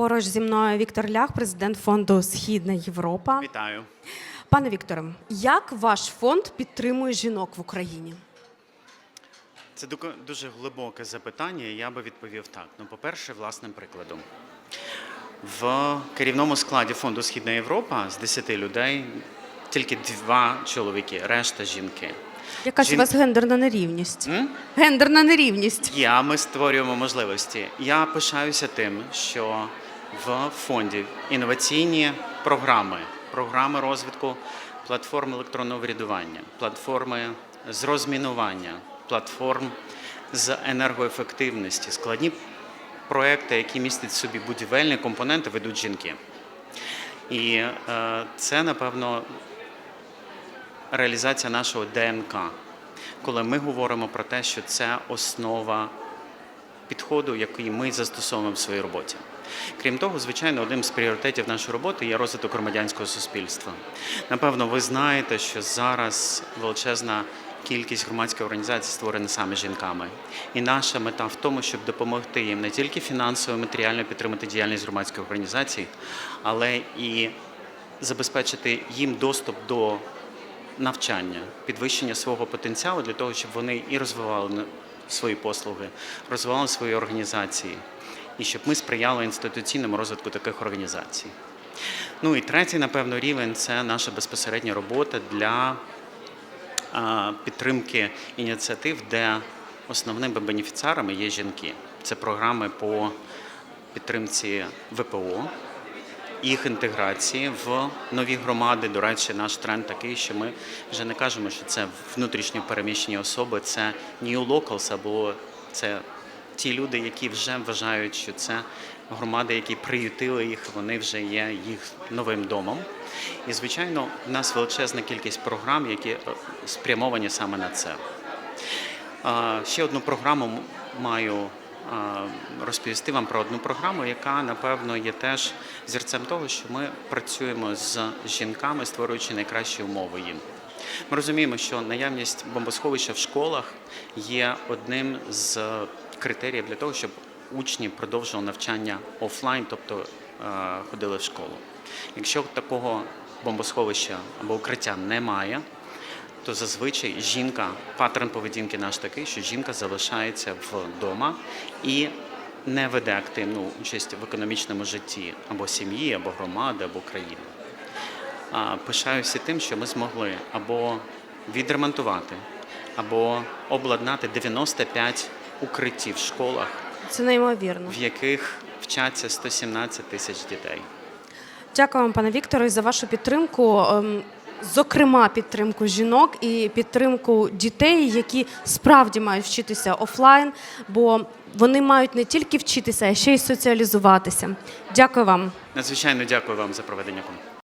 Поруч зі мною Віктор Лях, президент фонду Східна Європа. Вітаю. Пане Вікторе, як ваш фонд підтримує жінок в Україні? Це дуже глибоке запитання. Я би відповів так. Ну, по-перше, власним прикладом. В керівному складі фонду Східна Європа з 10 людей тільки два чоловіки, решта жінки. Яка ж у вас гендерна нерівність? М? Гендерна нерівність. А ми створюємо можливості. Я пишаюся тим, що в фонді. Інноваційні програми, програми розвитку платформ електронного врядування, платформи з розмінування, платформ з енергоефективності, складні проекти, які містять в собі будівельні компоненти, ведуть жінки. І е, це, напевно, реалізація нашого ДНК, коли ми говоримо про те, що це основа підходу, який ми застосовуємо в своїй роботі. Крім того, звичайно, одним з пріоритетів нашої роботи є розвиток громадянського суспільства. Напевно, ви знаєте, що зараз величезна кількість громадських організацій створена саме жінками. І наша мета в тому, щоб допомогти їм не тільки фінансово, матеріально підтримати діяльність громадських організацій, але і забезпечити їм доступ до навчання, підвищення свого потенціалу для того, щоб вони і розвивали свої послуги, розвивали свої організації, і щоб ми сприяли інституційному розвитку таких організацій. Ну і третій, напевно, рівень це наша безпосередня робота для підтримки ініціатив, де основними бенефіціарами є жінки. Це програми по підтримці ВПО, їх інтеграції в нові громади. До речі, наш тренд такий, що ми вже не кажемо, що це внутрішньо переміщені особи, це new locals, або це ті люди, які вже вважають, що це громади, які приютили їх, вони вже є їх новим домом. І, звичайно, в нас величезна кількість програм, які е, спрямовані саме на це. Ще одну програму маю розповісти вам про одну програму, яка напевно є теж зірцем того, що ми працюємо з жінками, створюючи найкращі умови їм. Ми розуміємо, що наявність бомбосховища в школах є одним з критеріїв для того, щоб учні продовжували навчання офлайн, тобто е, ходили в школу. Якщо такого бомбосховища або укриття немає, то зазвичай жінка, паттерн поведінки наш такий, що жінка залишається вдома і не веде активну участь в економічному житті або сім'ї, або громади, або країни. Пишаюся тим, що ми змогли або відремонтувати, або обладнати 95 укриттів в школах, Це неймовірно. в яких вчаться 117 тисяч дітей. Дякую вам, пане Вікторе, за вашу підтримку. Ем, Зокрема, підтримку жінок і підтримку дітей, які справді мають вчитися офлайн, бо вони мають не тільки вчитися, а ще й соціалізуватися. Дякую вам. Надзвичайно дякую вам за проведення конкурсу.